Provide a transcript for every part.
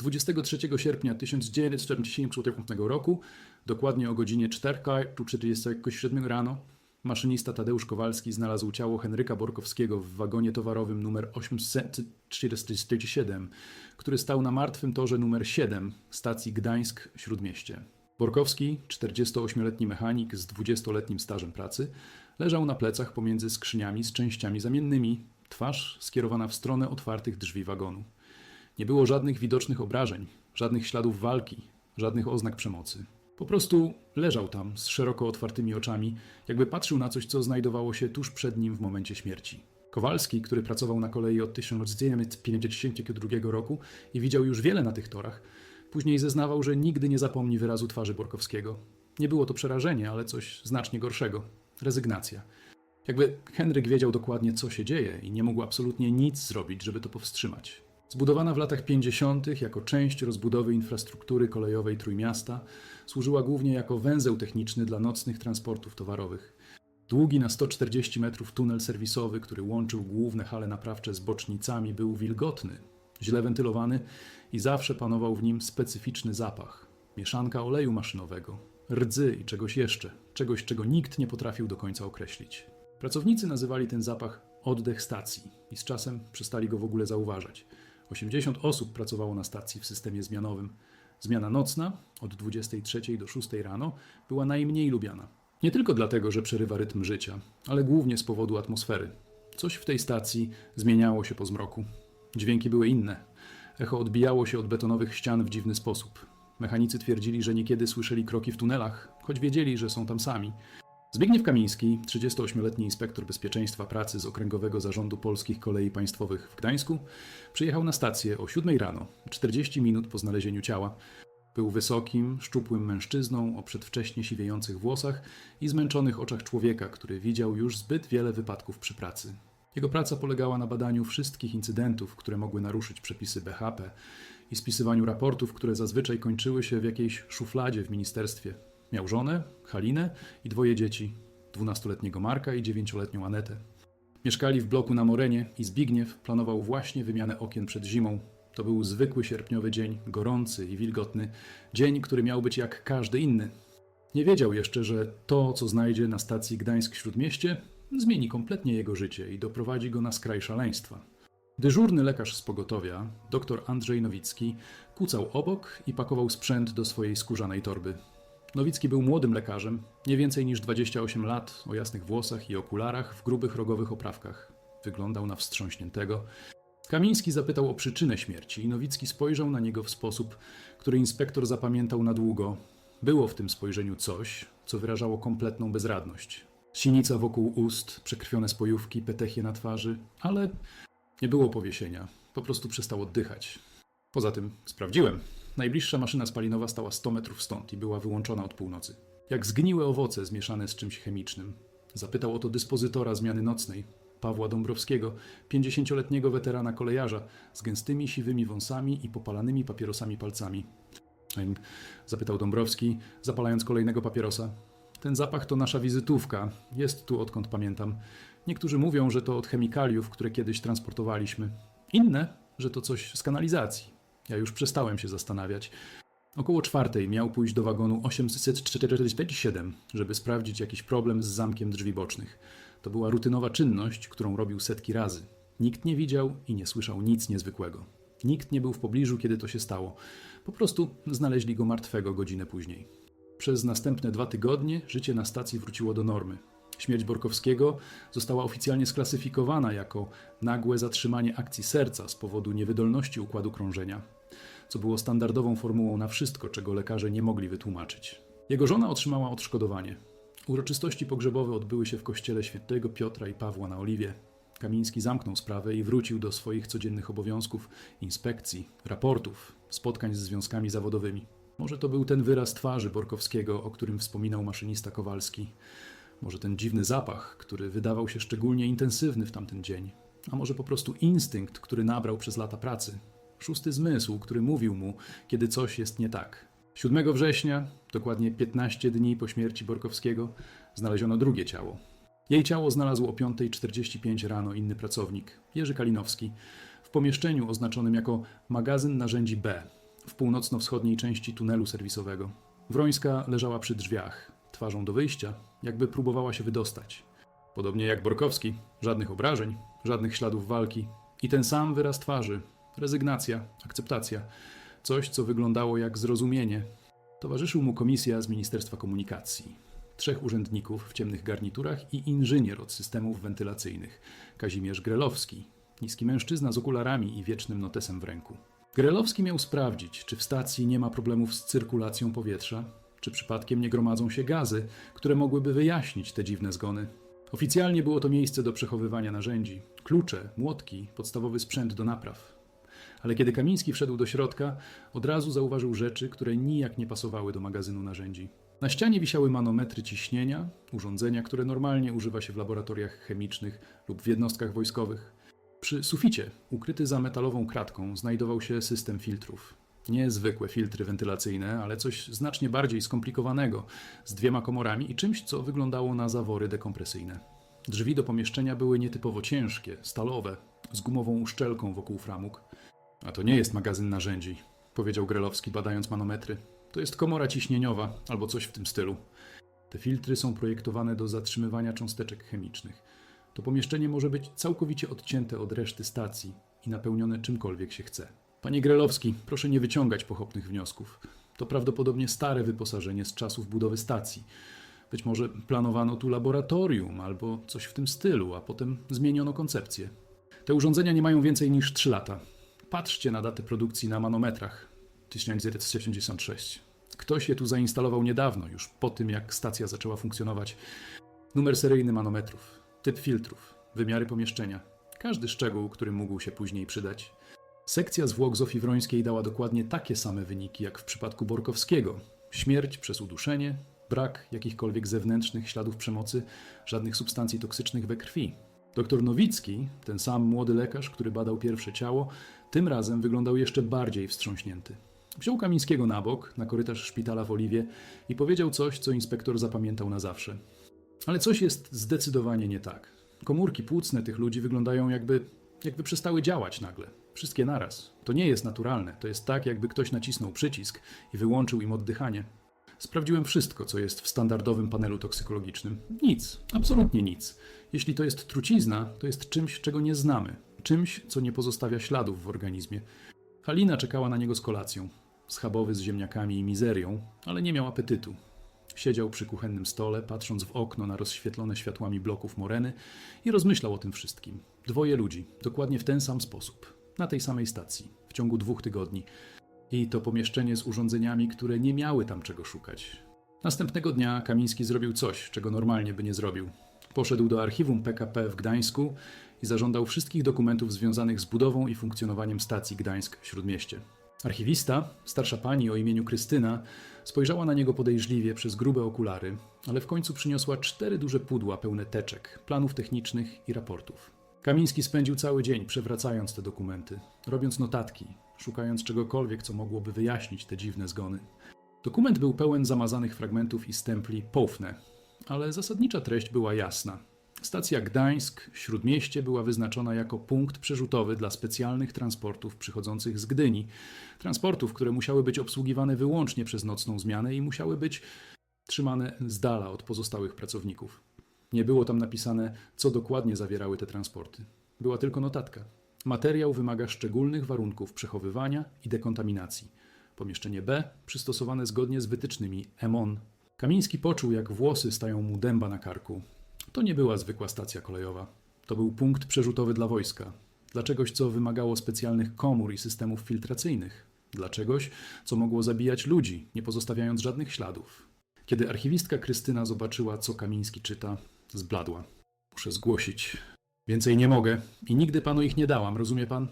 23 sierpnia 1975 roku, dokładnie o godzinie 4.47 rano, maszynista Tadeusz Kowalski znalazł ciało Henryka Borkowskiego w wagonie towarowym numer 847, który stał na martwym torze numer 7 stacji Gdańsk-Śródmieście. Borkowski, 48-letni mechanik z 20-letnim stażem pracy, leżał na plecach pomiędzy skrzyniami z częściami zamiennymi, twarz skierowana w stronę otwartych drzwi wagonu. Nie było żadnych widocznych obrażeń, żadnych śladów walki, żadnych oznak przemocy. Po prostu leżał tam z szeroko otwartymi oczami, jakby patrzył na coś, co znajdowało się tuż przed nim w momencie śmierci. Kowalski, który pracował na kolei od 1952 roku i widział już wiele na tych torach, później zeznawał, że nigdy nie zapomni wyrazu twarzy Borkowskiego. Nie było to przerażenie, ale coś znacznie gorszego rezygnacja. Jakby Henryk wiedział dokładnie, co się dzieje i nie mógł absolutnie nic zrobić, żeby to powstrzymać. Zbudowana w latach 50. jako część rozbudowy infrastruktury kolejowej Trójmiasta, służyła głównie jako węzeł techniczny dla nocnych transportów towarowych. Długi na 140 metrów tunel serwisowy, który łączył główne hale naprawcze z bocznicami, był wilgotny, źle wentylowany i zawsze panował w nim specyficzny zapach mieszanka oleju maszynowego, rdzy i czegoś jeszcze, czegoś, czego nikt nie potrafił do końca określić. Pracownicy nazywali ten zapach oddech stacji i z czasem przestali go w ogóle zauważać. 80 osób pracowało na stacji w systemie zmianowym. Zmiana nocna od 23 do 6 rano była najmniej lubiana. Nie tylko dlatego, że przerywa rytm życia, ale głównie z powodu atmosfery. Coś w tej stacji zmieniało się po zmroku. Dźwięki były inne. Echo odbijało się od betonowych ścian w dziwny sposób. Mechanicy twierdzili, że niekiedy słyszeli kroki w tunelach, choć wiedzieli, że są tam sami. Zbigniew Kamiński, 38-letni inspektor bezpieczeństwa pracy z Okręgowego Zarządu Polskich Kolei Państwowych w Gdańsku, przyjechał na stację o 7 rano, 40 minut po znalezieniu ciała. Był wysokim, szczupłym mężczyzną o przedwcześnie siwiejących włosach i zmęczonych oczach człowieka, który widział już zbyt wiele wypadków przy pracy. Jego praca polegała na badaniu wszystkich incydentów, które mogły naruszyć przepisy BHP i spisywaniu raportów, które zazwyczaj kończyły się w jakiejś szufladzie w ministerstwie. Miał żonę, Halinę i dwoje dzieci, dwunastoletniego Marka i dziewięcioletnią Anetę. Mieszkali w bloku na Morenie i Zbigniew planował właśnie wymianę okien przed zimą. To był zwykły sierpniowy dzień, gorący i wilgotny, dzień, który miał być jak każdy inny. Nie wiedział jeszcze, że to, co znajdzie na stacji Gdańsk-Śródmieście, zmieni kompletnie jego życie i doprowadzi go na skraj szaleństwa. Dyżurny lekarz z pogotowia, dr Andrzej Nowicki, kucał obok i pakował sprzęt do swojej skórzanej torby. Nowicki był młodym lekarzem, nie więcej niż 28 lat, o jasnych włosach i okularach w grubych rogowych oprawkach. Wyglądał na wstrząśniętego. Kamiński zapytał o przyczynę śmierci i Nowicki spojrzał na niego w sposób, który inspektor zapamiętał na długo. Było w tym spojrzeniu coś, co wyrażało kompletną bezradność. Sinica wokół ust, przekrwione spojówki, petechie na twarzy, ale nie było powiesienia. Po prostu przestał oddychać. Poza tym sprawdziłem. Najbliższa maszyna spalinowa stała 100 metrów stąd i była wyłączona od północy. Jak zgniłe owoce zmieszane z czymś chemicznym. Zapytał o to dyspozytora zmiany nocnej, Pawła Dąbrowskiego, 50-letniego weterana kolejarza z gęstymi siwymi wąsami i popalanymi papierosami palcami. Zapytał Dąbrowski, zapalając kolejnego papierosa. Ten zapach to nasza wizytówka. Jest tu odkąd pamiętam. Niektórzy mówią, że to od chemikaliów, które kiedyś transportowaliśmy. Inne, że to coś z kanalizacji. Ja już przestałem się zastanawiać. Około czwartej miał pójść do wagonu 847, żeby sprawdzić jakiś problem z zamkiem drzwi bocznych. To była rutynowa czynność, którą robił setki razy. Nikt nie widział i nie słyszał nic niezwykłego. Nikt nie był w pobliżu, kiedy to się stało. Po prostu znaleźli go martwego godzinę później. Przez następne dwa tygodnie życie na stacji wróciło do normy. Śmierć Borkowskiego została oficjalnie sklasyfikowana jako nagłe zatrzymanie akcji serca z powodu niewydolności układu krążenia, co było standardową formułą na wszystko, czego lekarze nie mogli wytłumaczyć. Jego żona otrzymała odszkodowanie. Uroczystości pogrzebowe odbyły się w kościele świętego Piotra i Pawła na Oliwie. Kamiński zamknął sprawę i wrócił do swoich codziennych obowiązków, inspekcji, raportów, spotkań z związkami zawodowymi. Może to był ten wyraz twarzy Borkowskiego, o którym wspominał maszynista Kowalski. Może ten dziwny zapach, który wydawał się szczególnie intensywny w tamten dzień. A może po prostu instynkt, który nabrał przez lata pracy. Szósty zmysł, który mówił mu, kiedy coś jest nie tak. 7 września, dokładnie 15 dni po śmierci Borkowskiego, znaleziono drugie ciało. Jej ciało znalazł o 5.45 rano inny pracownik, Jerzy Kalinowski, w pomieszczeniu oznaczonym jako magazyn narzędzi B, w północno-wschodniej części tunelu serwisowego. Wrońska leżała przy drzwiach, twarzą do wyjścia, jakby próbowała się wydostać. Podobnie jak Borkowski, żadnych obrażeń, żadnych śladów walki i ten sam wyraz twarzy rezygnacja, akceptacja, coś, co wyglądało jak zrozumienie. Towarzyszył mu komisja z Ministerstwa Komunikacji. Trzech urzędników w ciemnych garniturach i inżynier od systemów wentylacyjnych Kazimierz Grelowski, niski mężczyzna z okularami i wiecznym notesem w ręku. Grelowski miał sprawdzić, czy w stacji nie ma problemów z cyrkulacją powietrza, czy przypadkiem nie gromadzą się gazy, które mogłyby wyjaśnić te dziwne zgony. Oficjalnie było to miejsce do przechowywania narzędzi, klucze, młotki, podstawowy sprzęt do napraw. Ale kiedy Kamiński wszedł do środka, od razu zauważył rzeczy, które nijak nie pasowały do magazynu narzędzi. Na ścianie wisiały manometry ciśnienia, urządzenia, które normalnie używa się w laboratoriach chemicznych lub w jednostkach wojskowych. Przy suficie, ukryty za metalową kratką, znajdował się system filtrów. Nie zwykłe filtry wentylacyjne, ale coś znacznie bardziej skomplikowanego, z dwiema komorami i czymś, co wyglądało na zawory dekompresyjne. Drzwi do pomieszczenia były nietypowo ciężkie, stalowe, z gumową uszczelką wokół framug. A to nie jest magazyn narzędzi, powiedział Grelowski, badając manometry. To jest komora ciśnieniowa albo coś w tym stylu. Te filtry są projektowane do zatrzymywania cząsteczek chemicznych. To pomieszczenie może być całkowicie odcięte od reszty stacji i napełnione czymkolwiek się chce. Panie Grelowski, proszę nie wyciągać pochopnych wniosków. To prawdopodobnie stare wyposażenie z czasów budowy stacji. Być może planowano tu laboratorium albo coś w tym stylu, a potem zmieniono koncepcję. Te urządzenia nie mają więcej niż 3 lata. Patrzcie na datę produkcji na manometrach 1976. Ktoś je tu zainstalował niedawno, już po tym jak stacja zaczęła funkcjonować. Numer seryjny manometrów, typ filtrów, wymiary pomieszczenia. Każdy szczegół, który mógł się później przydać. Sekcja zwłok Zofii Wrońskiej dała dokładnie takie same wyniki jak w przypadku Borkowskiego. Śmierć przez uduszenie, brak jakichkolwiek zewnętrznych śladów przemocy, żadnych substancji toksycznych we krwi. Doktor Nowicki, ten sam młody lekarz, który badał pierwsze ciało, tym razem wyglądał jeszcze bardziej wstrząśnięty. Wziął Kamińskiego na bok, na korytarz szpitala w Oliwie i powiedział coś, co inspektor zapamiętał na zawsze. Ale coś jest zdecydowanie nie tak. Komórki płucne tych ludzi wyglądają jakby, jakby przestały działać nagle. Wszystkie naraz. To nie jest naturalne. To jest tak, jakby ktoś nacisnął przycisk i wyłączył im oddychanie. Sprawdziłem wszystko, co jest w standardowym panelu toksykologicznym. Nic, absolutnie nic. Jeśli to jest trucizna, to jest czymś, czego nie znamy. Czymś, co nie pozostawia śladów w organizmie. Halina czekała na niego z kolacją. Schabowy z ziemniakami i mizerią, ale nie miał apetytu. Siedział przy kuchennym stole, patrząc w okno na rozświetlone światłami bloków moreny i rozmyślał o tym wszystkim. Dwoje ludzi, dokładnie w ten sam sposób, na tej samej stacji, w ciągu dwóch tygodni. I to pomieszczenie z urządzeniami, które nie miały tam czego szukać. Następnego dnia Kamiński zrobił coś, czego normalnie by nie zrobił. Poszedł do archiwum PKP w Gdańsku i zażądał wszystkich dokumentów związanych z budową i funkcjonowaniem stacji Gdańsk-Śródmieście. Archiwista, starsza pani o imieniu Krystyna, spojrzała na niego podejrzliwie przez grube okulary, ale w końcu przyniosła cztery duże pudła pełne teczek, planów technicznych i raportów. Kamiński spędził cały dzień przewracając te dokumenty, robiąc notatki, szukając czegokolwiek, co mogłoby wyjaśnić te dziwne zgony. Dokument był pełen zamazanych fragmentów i stempli poufne, ale zasadnicza treść była jasna. Stacja Gdańsk, Śródmieście, była wyznaczona jako punkt przerzutowy dla specjalnych transportów przychodzących z Gdyni. Transportów, które musiały być obsługiwane wyłącznie przez nocną zmianę i musiały być trzymane z dala od pozostałych pracowników. Nie było tam napisane, co dokładnie zawierały te transporty. Była tylko notatka. Materiał wymaga szczególnych warunków przechowywania i dekontaminacji. Pomieszczenie B przystosowane zgodnie z wytycznymi EMON. Kamiński poczuł, jak włosy stają mu dęba na karku. To nie była zwykła stacja kolejowa. To był punkt przerzutowy dla wojska. Dla czegoś, co wymagało specjalnych komór i systemów filtracyjnych. Dla czegoś, co mogło zabijać ludzi, nie pozostawiając żadnych śladów. Kiedy archiwistka Krystyna zobaczyła, co Kamiński czyta, zbladła. Muszę zgłosić. Więcej nie mogę i nigdy panu ich nie dałam, rozumie pan?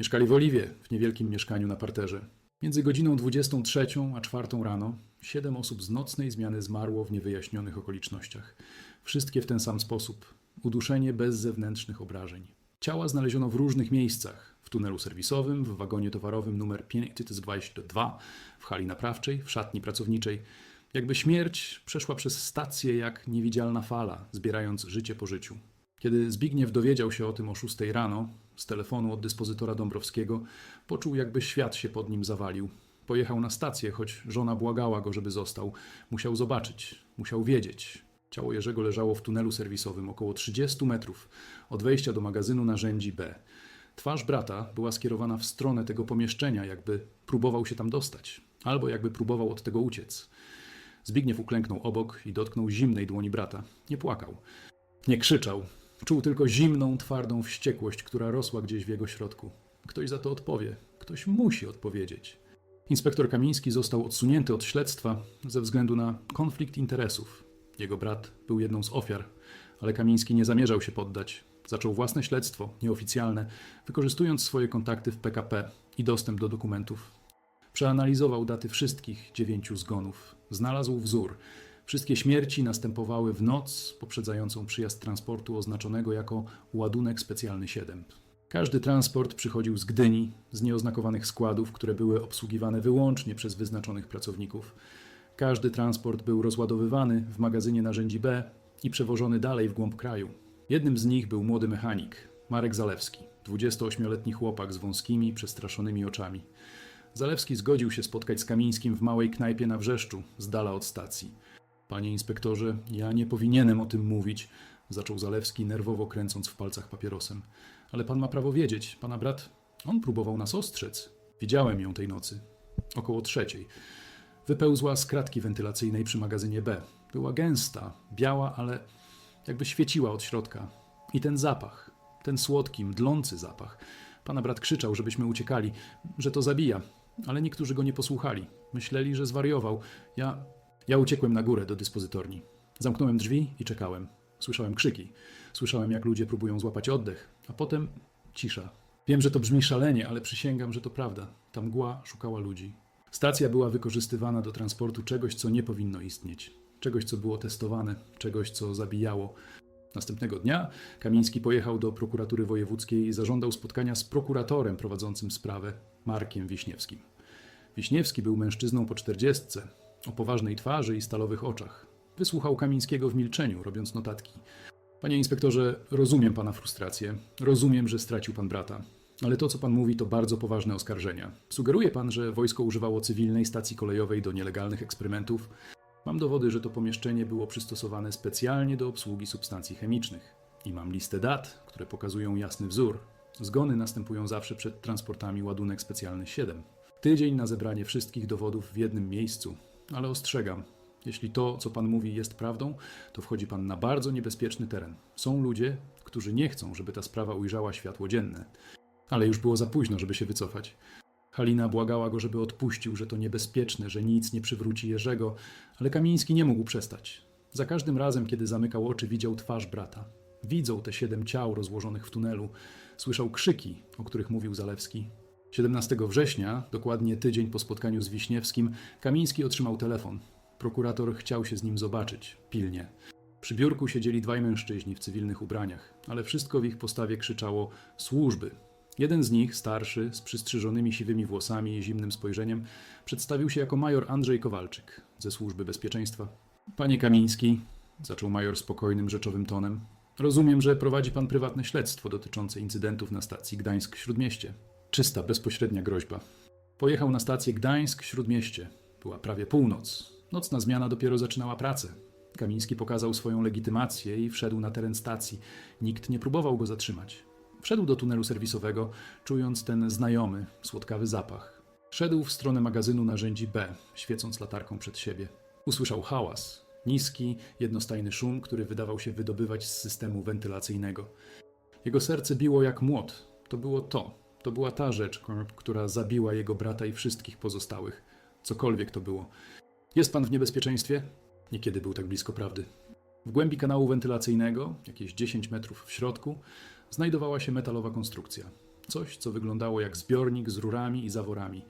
Mieszkali w Oliwie, w niewielkim mieszkaniu na parterze. Między godziną 23 a 4 rano siedem osób z nocnej zmiany zmarło w niewyjaśnionych okolicznościach. Wszystkie w ten sam sposób. Uduszenie bez zewnętrznych obrażeń. Ciała znaleziono w różnych miejscach. W tunelu serwisowym, w wagonie towarowym numer 522, w hali naprawczej, w szatni pracowniczej. Jakby śmierć przeszła przez stację jak niewidzialna fala, zbierając życie po życiu. Kiedy Zbigniew dowiedział się o tym o 6 rano, z telefonu od dyspozytora Dąbrowskiego, poczuł jakby świat się pod nim zawalił. Pojechał na stację, choć żona błagała go, żeby został. Musiał zobaczyć, musiał wiedzieć. Ciało Jerzego leżało w tunelu serwisowym około 30 metrów od wejścia do magazynu narzędzi B. Twarz brata była skierowana w stronę tego pomieszczenia, jakby próbował się tam dostać, albo jakby próbował od tego uciec. Zbigniew uklęknął obok i dotknął zimnej dłoni brata. Nie płakał, nie krzyczał. Czuł tylko zimną, twardą wściekłość, która rosła gdzieś w jego środku. Ktoś za to odpowie, ktoś musi odpowiedzieć. Inspektor Kamiński został odsunięty od śledztwa ze względu na konflikt interesów. Jego brat był jedną z ofiar, ale Kamiński nie zamierzał się poddać. Zaczął własne śledztwo, nieoficjalne, wykorzystując swoje kontakty w PKP i dostęp do dokumentów. Przeanalizował daty wszystkich dziewięciu zgonów. Znalazł wzór. Wszystkie śmierci następowały w noc poprzedzającą przyjazd transportu oznaczonego jako ładunek specjalny 7. Każdy transport przychodził z Gdyni, z nieoznakowanych składów, które były obsługiwane wyłącznie przez wyznaczonych pracowników. Każdy transport był rozładowywany w magazynie narzędzi B i przewożony dalej w głąb kraju. Jednym z nich był młody mechanik, Marek Zalewski, 28-letni chłopak z wąskimi, przestraszonymi oczami. Zalewski zgodził się spotkać z Kamińskim w małej knajpie na Wrzeszczu, z dala od stacji. Panie inspektorze, ja nie powinienem o tym mówić, zaczął Zalewski, nerwowo kręcąc w palcach papierosem. Ale pan ma prawo wiedzieć, pana brat, on próbował nas ostrzec. Widziałem ją tej nocy, około trzeciej. Wypełzła z kratki wentylacyjnej przy magazynie B. Była gęsta, biała, ale jakby świeciła od środka. I ten zapach, ten słodki, mdlący zapach. Pana brat krzyczał, żebyśmy uciekali, że to zabija, ale niektórzy go nie posłuchali. Myśleli, że zwariował. Ja, ja uciekłem na górę do dyspozytorni. Zamknąłem drzwi i czekałem. Słyszałem krzyki. Słyszałem, jak ludzie próbują złapać oddech, a potem cisza. Wiem, że to brzmi szalenie, ale przysięgam, że to prawda. Ta mgła szukała ludzi. Stacja była wykorzystywana do transportu czegoś, co nie powinno istnieć. Czegoś, co było testowane, czegoś, co zabijało. Następnego dnia Kamiński pojechał do prokuratury wojewódzkiej i zażądał spotkania z prokuratorem prowadzącym sprawę, Markiem Wiśniewskim. Wiśniewski był mężczyzną po czterdziestce, o poważnej twarzy i stalowych oczach. Wysłuchał Kamińskiego w milczeniu, robiąc notatki. Panie inspektorze, rozumiem pana frustrację. Rozumiem, że stracił pan brata. Ale to, co pan mówi, to bardzo poważne oskarżenia. Sugeruje pan, że wojsko używało cywilnej stacji kolejowej do nielegalnych eksperymentów? Mam dowody, że to pomieszczenie było przystosowane specjalnie do obsługi substancji chemicznych. I mam listę dat, które pokazują jasny wzór. Zgony następują zawsze przed transportami ładunek specjalny 7. Tydzień na zebranie wszystkich dowodów w jednym miejscu. Ale ostrzegam, jeśli to, co pan mówi, jest prawdą, to wchodzi pan na bardzo niebezpieczny teren. Są ludzie, którzy nie chcą, żeby ta sprawa ujrzała światło dzienne. Ale już było za późno, żeby się wycofać. Halina błagała go, żeby odpuścił, że to niebezpieczne, że nic nie przywróci Jerzego, ale Kamiński nie mógł przestać. Za każdym razem, kiedy zamykał oczy, widział twarz brata. Widzą te siedem ciał rozłożonych w tunelu. Słyszał krzyki, o których mówił Zalewski. 17 września, dokładnie tydzień po spotkaniu z Wiśniewskim, Kamiński otrzymał telefon. Prokurator chciał się z nim zobaczyć, pilnie. Przy biurku siedzieli dwaj mężczyźni w cywilnych ubraniach, ale wszystko w ich postawie krzyczało służby. Jeden z nich, starszy, z przystrzyżonymi siwymi włosami i zimnym spojrzeniem, przedstawił się jako major Andrzej Kowalczyk ze Służby Bezpieczeństwa. Panie Kamiński, zaczął major spokojnym, rzeczowym tonem, rozumiem, że prowadzi pan prywatne śledztwo dotyczące incydentów na stacji Gdańsk-Śródmieście. Czysta, bezpośrednia groźba. Pojechał na stację Gdańsk-Śródmieście. Była prawie północ. Nocna zmiana dopiero zaczynała pracę. Kamiński pokazał swoją legitymację i wszedł na teren stacji. Nikt nie próbował go zatrzymać. Wszedł do tunelu serwisowego, czując ten znajomy, słodkawy zapach. Szedł w stronę magazynu narzędzi B, świecąc latarką przed siebie. Usłyszał hałas. Niski, jednostajny szum, który wydawał się wydobywać z systemu wentylacyjnego. Jego serce biło jak młot. To było to. To była ta rzecz, która zabiła jego brata i wszystkich pozostałych. Cokolwiek to było. Jest pan w niebezpieczeństwie? Niekiedy był tak blisko prawdy. W głębi kanału wentylacyjnego, jakieś 10 metrów w środku, znajdowała się metalowa konstrukcja. Coś, co wyglądało jak zbiornik z rurami i zaworami.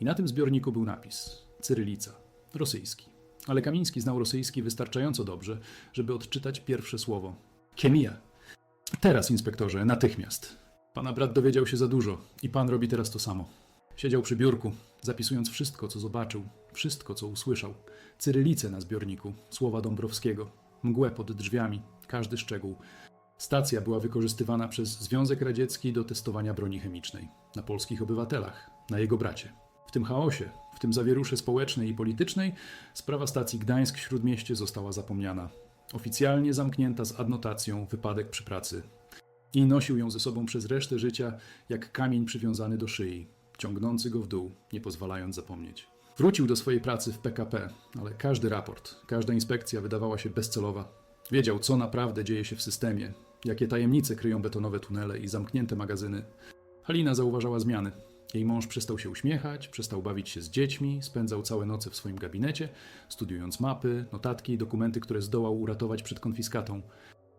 I na tym zbiorniku był napis Cyrylica, rosyjski. Ale Kamiński znał rosyjski wystarczająco dobrze, żeby odczytać pierwsze słowo. Chemia. Teraz, inspektorze, natychmiast. Pana brat dowiedział się za dużo i pan robi teraz to samo. Siedział przy biurku, zapisując wszystko, co zobaczył, wszystko, co usłyszał. Cyrylicę na zbiorniku, słowa Dąbrowskiego, mgłę pod drzwiami, każdy szczegół. Stacja była wykorzystywana przez Związek Radziecki do testowania broni chemicznej na polskich obywatelach, na jego bracie. W tym chaosie, W tym zawierusze społecznej i politycznej sprawa stacji Gdańsk-Śródmieście została zapomniana. Oficjalnie zamknięta z adnotacją wypadek przy pracy. I nosił ją ze sobą przez resztę życia jak kamień przywiązany do szyi, ciągnący go w dół, nie pozwalając zapomnieć. Wrócił do swojej pracy w PKP, ale każdy raport, każda inspekcja wydawała się bezcelowa. Wiedział, co naprawdę dzieje się w systemie, jakie tajemnice kryją betonowe tunele i zamknięte magazyny. Halina zauważała zmiany. Jej mąż przestał się uśmiechać, przestał bawić się z dziećmi, spędzał całe noce w swoim gabinecie, studiując mapy, notatki i dokumenty, które zdołał uratować przed konfiskatą.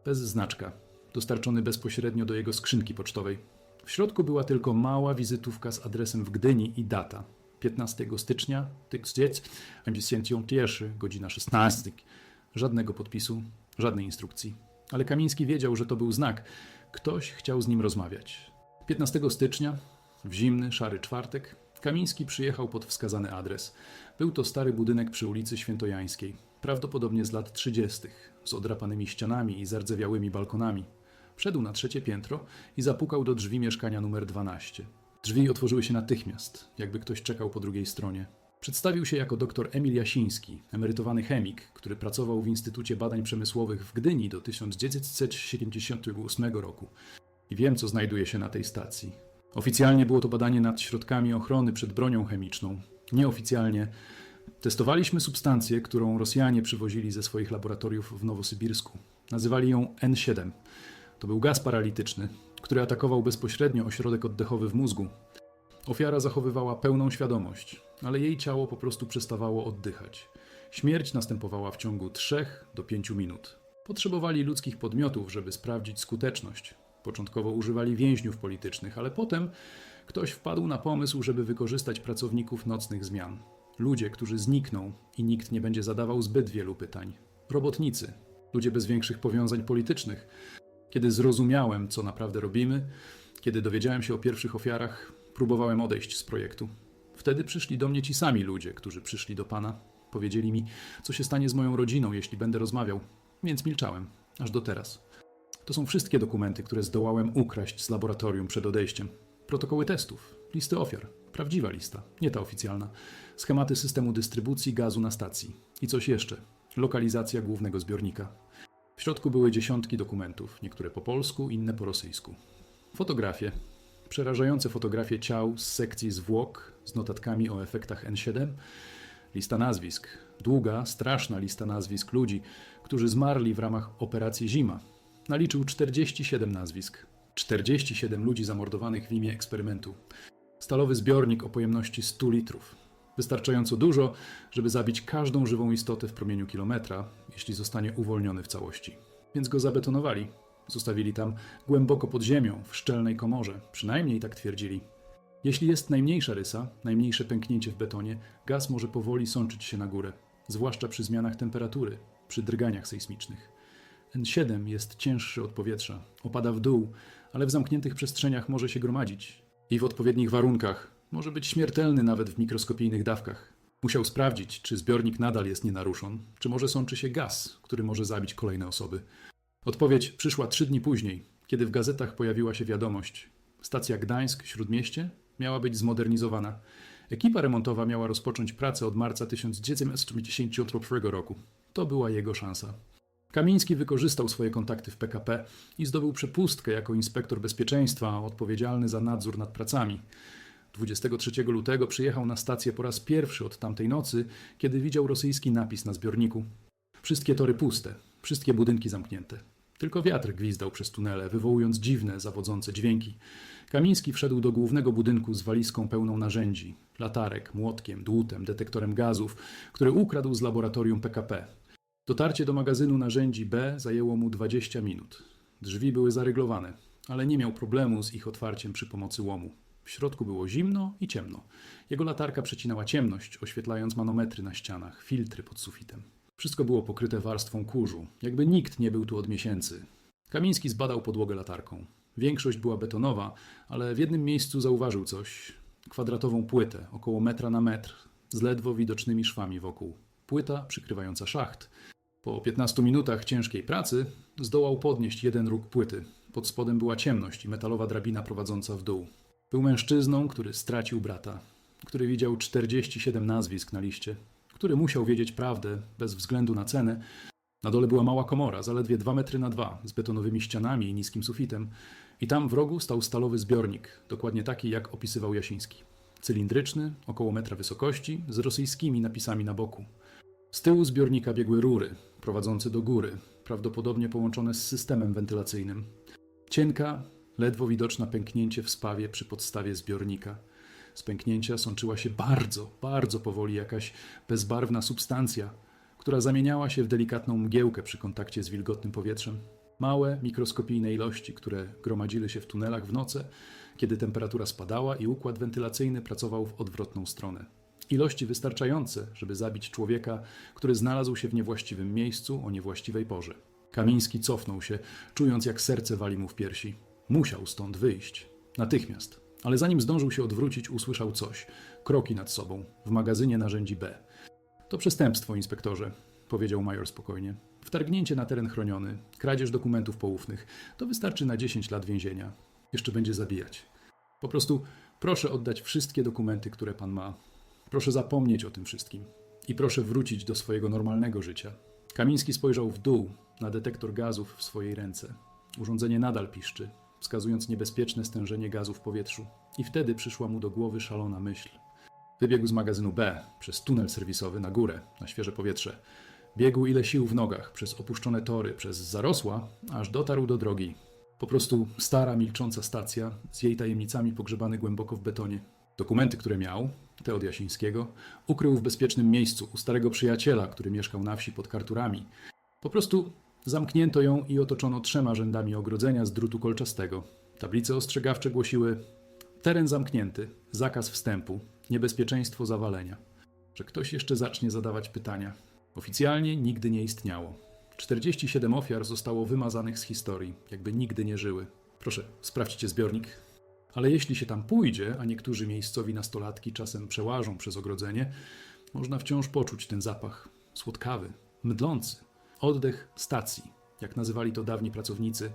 Bez znaczka, dostarczony bezpośrednio do jego skrzynki pocztowej. W środku była tylko mała wizytówka z adresem w Gdyni i data. 15 stycznia 1951, godzina 16. Żadnego podpisu, żadnej instrukcji. Ale Kamiński wiedział, że to był znak. Ktoś chciał z nim rozmawiać. 15 stycznia, w zimny, szary czwartek, Kamiński przyjechał pod wskazany adres. Był to stary budynek przy ulicy Świętojańskiej, prawdopodobnie z lat 30., z odrapanymi ścianami i zardzewiałymi balkonami. Wszedł na trzecie piętro i zapukał do drzwi mieszkania numer 12. Drzwi otworzyły się natychmiast, jakby ktoś czekał po drugiej stronie. Przedstawił się jako dr Emil Jasiński, emerytowany chemik, który pracował w Instytucie Badań Przemysłowych w Gdyni do 1978 roku. I wiem, co znajduje się na tej stacji. Oficjalnie było to badanie nad środkami ochrony przed bronią chemiczną. Nieoficjalnie testowaliśmy substancję, którą Rosjanie przywozili ze swoich laboratoriów w Nowosybirsku. Nazywali ją N7. To był gaz paralityczny, który atakował bezpośrednio ośrodek oddechowy w mózgu. Ofiara zachowywała pełną świadomość, ale jej ciało po prostu przestawało oddychać. Śmierć następowała w ciągu 3 do 5 minut. Potrzebowali ludzkich podmiotów, żeby sprawdzić skuteczność. Początkowo używali więźniów politycznych, ale potem ktoś wpadł na pomysł, żeby wykorzystać pracowników nocnych zmian. Ludzie, którzy znikną i nikt nie będzie zadawał zbyt wielu pytań. Robotnicy, ludzie bez większych powiązań politycznych. Kiedy zrozumiałem, co naprawdę robimy, kiedy dowiedziałem się o pierwszych ofiarach, próbowałem odejść z projektu. Wtedy przyszli do mnie ci sami ludzie, którzy przyszli do pana. Powiedzieli mi, co się stanie z moją rodziną, jeśli będę rozmawiał, więc milczałem, aż do teraz. To są wszystkie dokumenty, które zdołałem ukraść z laboratorium przed odejściem. Protokoły testów, listy ofiar, prawdziwa lista, nie ta oficjalna, schematy systemu dystrybucji gazu na stacji i coś jeszcze lokalizacja głównego zbiornika. W środku były dziesiątki dokumentów, niektóre po polsku, inne po rosyjsku. Fotografie. Przerażające fotografie ciał z sekcji zwłok z notatkami o efektach N7. Lista nazwisk. Długa, straszna lista nazwisk ludzi, którzy zmarli w ramach operacji Zima. Naliczył 47 nazwisk. 47 ludzi zamordowanych w imię eksperymentu. Stalowy zbiornik o pojemności 100 litrów. Wystarczająco dużo, żeby zabić każdą żywą istotę w promieniu kilometra, jeśli zostanie uwolniony w całości. Więc go zabetonowali. Zostawili tam głęboko pod ziemią, w szczelnej komorze. Przynajmniej tak twierdzili. Jeśli jest najmniejsza rysa, najmniejsze pęknięcie w betonie, gaz może powoli sączyć się na górę, zwłaszcza przy zmianach temperatury, przy drganiach sejsmicznych. N7 jest cięższy od powietrza, opada w dół, ale w zamkniętych przestrzeniach może się gromadzić. I w odpowiednich warunkach może być śmiertelny nawet w mikroskopijnych dawkach. Musiał sprawdzić, czy zbiornik nadal jest nienaruszony, czy może sączy się gaz, który może zabić kolejne osoby. Odpowiedź przyszła trzy dni później, kiedy w gazetach pojawiła się wiadomość. Stacja Gdańsk, Śródmieście, miała być zmodernizowana. Ekipa remontowa miała rozpocząć pracę od marca 1951 roku. To była jego szansa. Kamiński wykorzystał swoje kontakty w PKP i zdobył przepustkę jako inspektor bezpieczeństwa odpowiedzialny za nadzór nad pracami. 23 lutego przyjechał na stację po raz pierwszy od tamtej nocy, kiedy widział rosyjski napis na zbiorniku. Wszystkie tory puste, wszystkie budynki zamknięte. Tylko wiatr gwizdał przez tunele, wywołując dziwne, zawodzące dźwięki. Kamiński wszedł do głównego budynku z walizką pełną narzędzi latarek, młotkiem, dłutem, detektorem gazów, które ukradł z laboratorium PKP. Dotarcie do magazynu narzędzi B zajęło mu 20 minut. Drzwi były zaryglowane, ale nie miał problemu z ich otwarciem przy pomocy łomu. W środku było zimno i ciemno. Jego latarka przecinała ciemność, oświetlając manometry na ścianach, filtry pod sufitem. Wszystko było pokryte warstwą kurzu, jakby nikt nie był tu od miesięcy. Kamiński zbadał podłogę latarką. Większość była betonowa, ale w jednym miejscu zauważył coś. Kwadratową płytę, około metra na metr, z ledwo widocznymi szwami wokół. Płyta przykrywająca szacht. Po 15 minutach ciężkiej pracy zdołał podnieść jeden róg płyty. Pod spodem była ciemność i metalowa drabina prowadząca w dół. Był mężczyzną, który stracił brata. który widział 47 nazwisk na liście, który musiał wiedzieć prawdę bez względu na cenę. Na dole była mała komora, zaledwie 2 metry na 2, z betonowymi ścianami i niskim sufitem, i tam w rogu stał stalowy zbiornik, dokładnie taki jak opisywał Jasiński. Cylindryczny, około metra wysokości, z rosyjskimi napisami na boku. Z tyłu zbiornika biegły rury, prowadzące do góry, prawdopodobnie połączone z systemem wentylacyjnym. Cienka, ledwo widoczna pęknięcie w spawie przy podstawie zbiornika. Z pęknięcia sączyła się bardzo, bardzo powoli jakaś bezbarwna substancja, która zamieniała się w delikatną mgiełkę przy kontakcie z wilgotnym powietrzem. Małe, mikroskopijne ilości, które gromadziły się w tunelach w noce, kiedy temperatura spadała i układ wentylacyjny pracował w odwrotną stronę. Ilości wystarczające, żeby zabić człowieka, który znalazł się w niewłaściwym miejscu o niewłaściwej porze. Kamiński cofnął się, czując jak serce wali mu w piersi. Musiał stąd wyjść. Natychmiast. Ale zanim zdążył się odwrócić, usłyszał coś. Kroki nad sobą, w magazynie narzędzi B. To przestępstwo, inspektorze, powiedział major spokojnie. Wtargnięcie na teren chroniony, kradzież dokumentów poufnych. To wystarczy na 10 lat więzienia. Jeszcze będzie zabijać. Po prostu proszę oddać wszystkie dokumenty, które pan ma. Proszę zapomnieć o tym wszystkim. I proszę wrócić do swojego normalnego życia. Kamiński spojrzał w dół na detektor gazów w swojej ręce. Urządzenie nadal piszczy, wskazując niebezpieczne stężenie gazu w powietrzu. I wtedy przyszła mu do głowy szalona myśl. Wybiegł z magazynu B przez tunel serwisowy na górę, na świeże powietrze. Biegł ile sił w nogach, przez opuszczone tory, przez zarosła, aż dotarł do drogi. Po prostu stara, milcząca stacja, z jej tajemnicami pogrzebany głęboko w betonie. Dokumenty, które miał, te od Jasińskiego, ukrył w bezpiecznym miejscu u starego przyjaciela, który mieszkał na wsi pod Karturami. Po prostu zamknięto ją i otoczono trzema rzędami ogrodzenia z drutu kolczastego. Tablice ostrzegawcze głosiły teren zamknięty, zakaz wstępu, niebezpieczeństwo zawalenia. Że ktoś jeszcze zacznie zadawać pytania. Oficjalnie nigdy nie istniało. 47 ofiar zostało wymazanych z historii, jakby nigdy nie żyły. Proszę, sprawdźcie zbiornik. Ale jeśli się tam pójdzie, a niektórzy miejscowi nastolatki czasem przełażą przez ogrodzenie, można wciąż poczuć ten zapach słodkawy, mdlący, oddech stacji, jak nazywali to dawni pracownicy.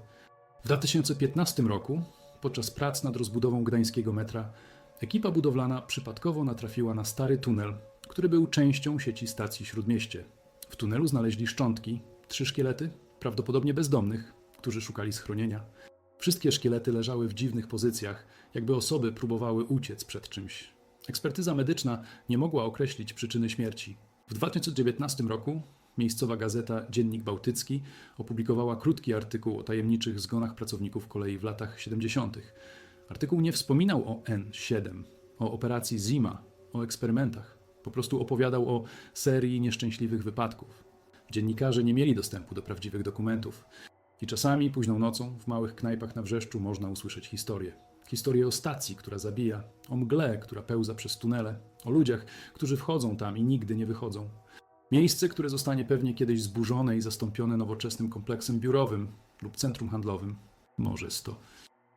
W 2015 roku, podczas prac nad rozbudową gdańskiego metra, ekipa budowlana przypadkowo natrafiła na stary tunel, który był częścią sieci stacji Śródmieście. W tunelu znaleźli szczątki, trzy szkielety, prawdopodobnie bezdomnych, którzy szukali schronienia. Wszystkie szkielety leżały w dziwnych pozycjach, jakby osoby próbowały uciec przed czymś. Ekspertyza medyczna nie mogła określić przyczyny śmierci. W 2019 roku miejscowa gazeta Dziennik Bałtycki opublikowała krótki artykuł o tajemniczych zgonach pracowników kolei w latach 70. Artykuł nie wspominał o N7, o operacji Zima, o eksperymentach. Po prostu opowiadał o serii nieszczęśliwych wypadków. Dziennikarze nie mieli dostępu do prawdziwych dokumentów. I czasami późną nocą w małych knajpach na wrzeszczu można usłyszeć historię. Historię o stacji, która zabija, o mgle, która pełza przez tunele, o ludziach, którzy wchodzą tam i nigdy nie wychodzą. Miejsce, które zostanie pewnie kiedyś zburzone i zastąpione nowoczesnym kompleksem biurowym lub centrum handlowym. Może sto.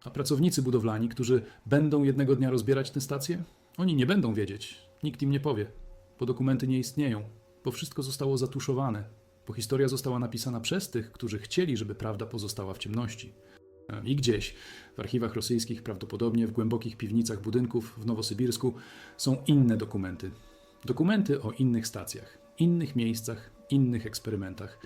A pracownicy budowlani, którzy będą jednego dnia rozbierać tę stację? Oni nie będą wiedzieć. Nikt im nie powie, bo dokumenty nie istnieją, bo wszystko zostało zatuszowane, bo historia została napisana przez tych, którzy chcieli, żeby prawda pozostała w ciemności. I gdzieś, w archiwach rosyjskich, prawdopodobnie w głębokich piwnicach budynków w Nowosybirsku, są inne dokumenty. Dokumenty o innych stacjach, innych miejscach, innych eksperymentach.